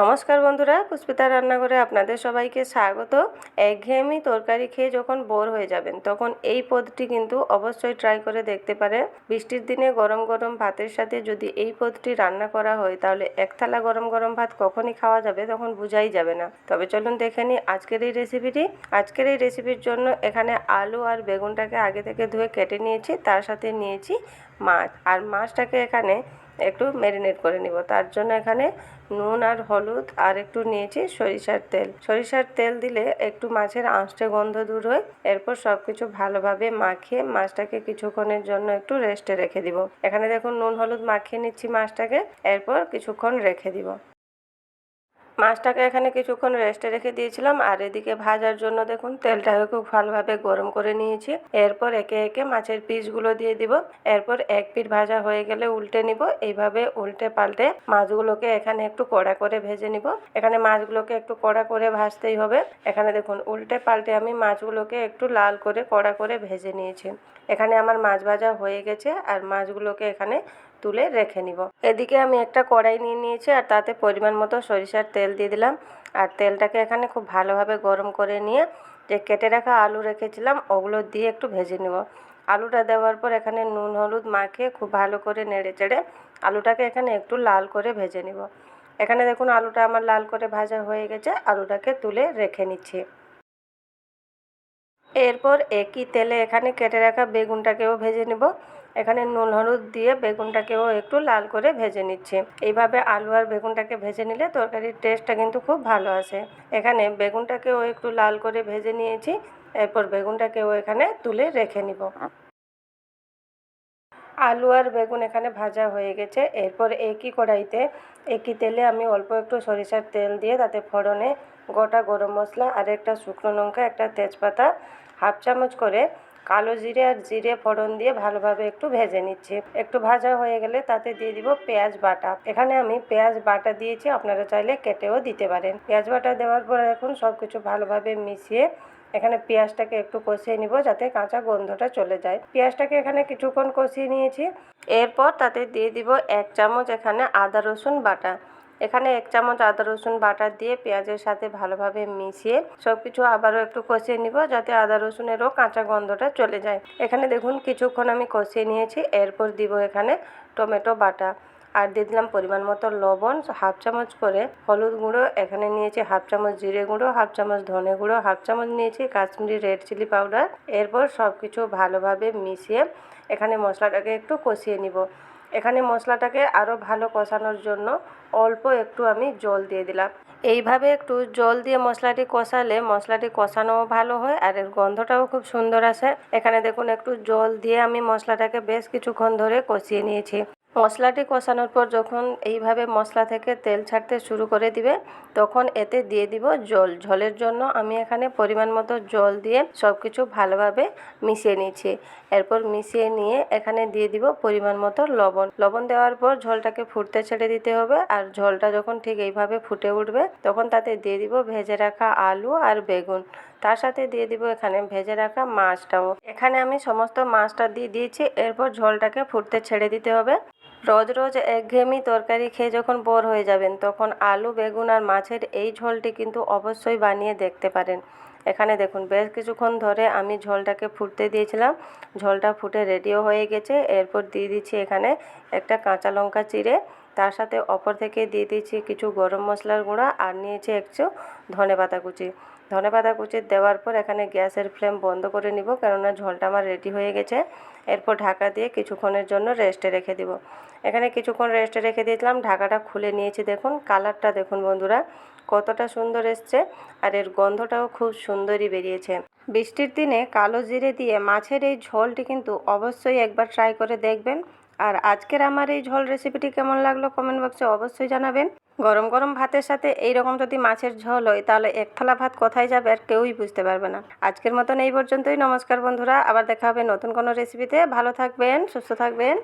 নমস্কার বন্ধুরা পুষ্পিতা রান্নাঘরে আপনাদের সবাইকে স্বাগত। একঘেয়েমি তরকারি খেয়ে যখন বোর হয়ে যাবেন, তখন এই পদটি কিন্তু অবশ্যই ট্রাই করে দেখতে পারে বৃষ্টির দিনে গরম গরম ভাতের সাথে যদি এই পদটি রান্না করা হয়, তাহলে এক থালা গরম গরম ভাত কখনই খাওয়া যাবে, তখন বোঝাই যাবে না। তবে চলুন দেখে নিই আজকের এই রেসিপিটি আজকের এই রেসিপির জন্য এখানে আলু আর বেগুনটাকে আগে থেকে ধুয়ে কেটে নিয়েছি, তার সাথে নিয়েছি মাছ। আর মাছটাকে এখানে একটু ম্যারিনেট করে নিব। তার জন্য এখানে নুন আর হলুদ আর একটু নিয়েছি সরিষার তেল। সরিষার তেল দিলে একটু মাছের আঁশটে গন্ধ দূর হয়। এরপর সব কিছু ভালোভাবে মাখিয়ে মাছটাকে কিছুক্ষণের জন্য একটু রেস্টে রেখে দিব। এখানে দেখুন নুন হলুদ মাখিয়ে নিচ্ছি মাছটাকে। এরপর কিছুক্ষণ রেখে দিব। মাছটাকে এখানে কিছুক্ষণ রেস্টে রেখে দিয়েছিলাম। আর এদিকে ভাজার জন্য দেখুন, তেলটাকে খুব ভালোভাবে গরম করে নিয়েছি। এরপর একে একে মাছের পিসগুলো দিয়ে দিব। এরপর এক পিঠ ভাজা হয়ে গেলে উল্টে নিব। এইভাবে উল্টে পাল্টে মাছগুলোকে এখানে একটু কড়া করে ভেজে নিব। এখানে মাছগুলোকে একটু কড়া করে ভাজতেই হবে। এখানে দেখুন, উল্টে পাল্টে আমি মাছগুলোকে একটু লাল করে কড়া করে ভেজে নিয়েছি। এখানে আমার মাছ ভাজা হয়ে গেছে। আর মাছগুলোকে এখানে তুলে রেখে নিব। এদিকে আমি একটা কড়াই নিয়ে নিয়েছি আর তাতে পরিমাণ মতো সরিষার তেল দিয়ে দিলাম। আর তেলটাকে এখানে খুব ভালোভাবে গরম করে নিয়ে যে কেটে রাখা আলু রেখেছিলাম, ওগুলো দিয়ে একটু ভেজে নেব। আলুটা দেওয়ার পর এখানে নুন, হলুদ মাখিয়ে খুব ভালো করে নেড়ে চেড়ে আলুটাকে এখানে একটু লাল করে ভেজে নিব। এখানে দেখুন আলুটা আমার লাল করে ভাজা হয়ে গেছে, আলুটাকে তুলে রেখে নিচ্ছি। এরপর একই তেলে এখানে কেটে রাখা বেগুনটাকেও ভেজে নেব। এখানে নুন, হলুদ দিয়ে বেগুনটাকেও একটু লাল করে ভেজে নিচ্ছি। এইভাবে আলু আর বেগুনটাকে ভেজে নিলে তরকারির টেস্টটা কিন্তু খুব ভালো আসে। এখানে বেগুনটাকেও একটু লাল করে ভেজে নিয়েছি। এরপর বেগুনটাকেও এখানে তুলে রেখে নিব। আলু আর বেগুন এখানে ভাজা হয়ে গেছে। এরপর একই কড়াইতে, একই তেলে আমি অল্প একটু সরিষার তেল দিয়ে তাতে ফোড়নে গোটা গরম মশলা আর একটা শুকনো লঙ্কা, একটা তেজপাতা, হাফ চামচ করে কালো জিরে আর জিরে ফোড়ন দিয়ে ভালোভাবে একটু ভেজে নিচ্ছি। একটু ভাজা হয়ে গেলে তাতে দিয়ে দিব পেঁয়াজ বাটা। এখানে আমি পেঁয়াজ বাটা দিয়েছি, আপনারা চাইলে কেটেও দিতে পারেন। পেঁয়াজ বাটা দেওয়ার পর এখন সব কিছু ভালোভাবে মিশিয়ে এখানে পেঁয়াজটাকে একটু কষিয়ে নিব যাতে কাঁচা গন্ধটা চলে যায়। পেঁয়াজটাকে এখানে কিছুক্ষণ কষিয়ে নিয়েছি। এরপর তাতে দিয়ে দিব এক চামচ এখানে আদা রসুন বাটা। এখানে এক চামচ আদা, রসুন বাটা দিয়ে পেঁয়াজের সাথে ভালোভাবে মিশিয়ে সব কিছু আবারও একটু কষিয়ে নিব যাতে আদা, রসুনেরও কাঁচা গন্ধটা চলে যায়। এখানে দেখুন কিছুক্ষণ আমি কষিয়ে নিয়েছি, এরপর দিব এখানে টমেটো বাটা। আর দিয়ে দিলাম পরিমাণ মতো লবণ, হাফ চামচ করে হলুদ গুঁড়ো, এখানে নিয়েছি হাফ চামচ জিরে গুঁড়ো, হাফ চামচ ধনে গুঁড়ো, হাফ চামচ নিয়েছি কাশ্মীরি রেড চিলি পাউডার। এরপর সব কিছু ভালোভাবে মিশিয়ে এখানে মশলাটাকে একটু কষিয়ে নিব। এখানে মশলাটাকে আরও ভালো কষানোর জন্য অল্প একটু আমি জল দিয়ে দিলাম। এইভাবে একটু জল দিয়ে মশলাটি কষালে মশলাটি কষানোও ভালো হয় আর এর গন্ধটাও খুব সুন্দর আসে। এখানে দেখুন, একটু জল দিয়ে আমি মশলাটাকে বেশ কিছুক্ষণ ধরে কষিয়ে নিয়েছি। মশলাটি কষানোর পর যখন এইভাবে মশলা থেকে তেল ছাড়তে শুরু করে দিবে, তখন এতে দিয়ে দিব জল। ঝোলের জন্য আমি এখানে পরিমাণ মতো জল দিয়ে সব কিছু ভালোভাবে মিশিয়ে নিয়েছি এরপর মিশিয়ে নিয়ে এখানে দিয়ে দিব পরিমাণ মতো লবণ। লবণ দেওয়ার পর ঝোলটাকে ফুটতে ছেড়ে দিতে হবে আর ঝোলটা যখন ঠিক এইভাবে ফুটে উঠবে, তখন তাতে দিয়ে দিব ভেজে রাখা আলু আর বেগুন। তার সাথে দিয়ে দিব এখানে ভেজে রাখা মাছটাও। এখানে আমি সমস্ত মাছটা দিয়ে দিয়েছি, এরপর ঝোলটাকে ফুটতে ছেড়ে দিতে হবে। রোজ রোজ একঘেয়েমি তরকারি খেয়ে যখন বোর হয়ে যাবেন, তখন আলু, বেগুন আর মাছের এই ঝোলটি কিন্তু অবশ্যই বানিয়ে দেখতে পারেন। এখানে দেখুন, বেশ কিছুক্ষণ ধরে আমি ঝোলটাকে ফুটতে দিয়েছিলাম। ঝোলটা ফুটে রেডিও হয়ে গেছে। এরপর দিয়ে দিচ্ছি এখানে একটা কাঁচা লঙ্কা চিড়ে। তার সাথে অপর থেকে দিয়ে দিচ্ছি কিছু গরম মশলার গুঁড়া আর নিয়েছি একটু ধনে পাতা কুচি। ধনে পাতা কুচি দেওয়ার পর এখানে গ্যাসের ফ্লেম বন্ধ করে নিব, কেননা ঝোলটা আমার রেডি হয়ে গেছে। এরপর ঢাকা দিয়ে কিছুক্ষণের জন্য রেস্টে রেখে দিব। এখানে কিছুক্ষণ রেস্টে রেখে দিয়েছিলাম, ঢাকাটা খুলে নিয়েছি দেখুন কালারটা দেখুন বন্ধুরা, কতটা সুন্দর এসছে, আর এর গন্ধটাও খুব সুন্দরই বেরিয়েছে। বৃষ্টির দিনে কালো জিরে দিয়ে মাছের এই ঝোলটি কিন্তু অবশ্যই একবার ট্রাই করে দেখবেন। আর আজকের আমার এই ঝোল রেসিপিটি কেমন লাগল কমেন্ট বক্সে অবশ্যই জানাবেন। গরম গরম ভাতের সাথে এইরকম যদি মাছের ঝোল হয়, তাহলে এক থালা ভাত কোথায় যাবে আর কেউই বুঝতে পারবে না। আজকের মতন এই পর্যন্তই। নমস্কার বন্ধুরা। আবার দেখা হবে নতুন কোনো রেসিপিতে ভালো থাকবেন, সুস্থ থাকবেন।